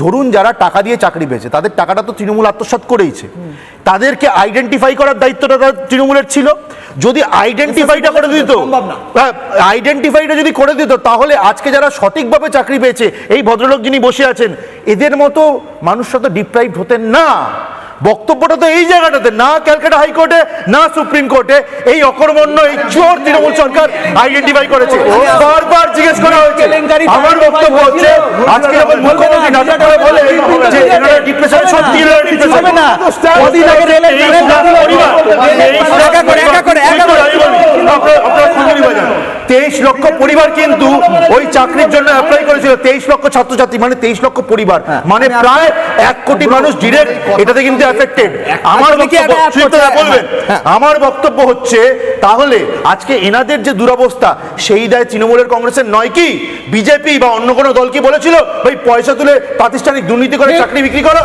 ধরুন যারা টাকা দিয়ে চাকরি পেয়েছে তাদের টাকাটা তো তৃণমূল আত্মসাৎ করেইছে। তাদেরকে আইডেন্টিফাই করার দায়িত্বটা তৃণমূলের ছিল। যদি আইডেন্টিফাইটা করে দিত আইডেন্টিফাইটা যদি করে দিত তাহলে আজকে যারা সঠিকভাবে চাকরি পেয়েছে এই ভদ্রলোক যিনি বসে আছেন এদের মতো মানুষরা তো ডিপ্রাইভ হতেন না। বক্তব্যটা তো এই জায়গাটাতে না ক্যালকাটা হাইকোর্টে না সুপ্রিম কোর্টে এই অকর্মণ্য এই চোর তৃণমূল সরকার আইডেন্টিফাই করেছে। বারবার আমার বক্তব্য হচ্ছে আজকে যখন মুখ্যমন্ত্রী নাটক করে বলে যে এনারা ডিপ্রেশন সত্যি এনারা ডিপ্রেশন হবে না। কদিন আগে রেলের একা করে, একা করে, একা করে। তেইশ লক্ষ পরিবার কিন্তু ওই চাকরির জন্য অ্যাপ্লাই তেইশ লক্ষ ছাত্রছাত্রী মানে তেইশ লক্ষ পরিবার। মানে প্রায় এক কোটি মানুষ ডিরেক্ট এটাতে কিন্তু আমার বলবেন? হ্যাঁ। আমার বক্তব্য হচ্ছে তাহলে আজকে এনাদের যে দুরবস্থা সেই দায় তৃণমূলের কংগ্রেসের নয় কি? বিজেপি বা অন্য কোনো দল কি বলেছিল? ওই পয়সা তুলে প্রাতিষ্ঠানিক দুর্নীতি করে চাকরি বিক্রি করো।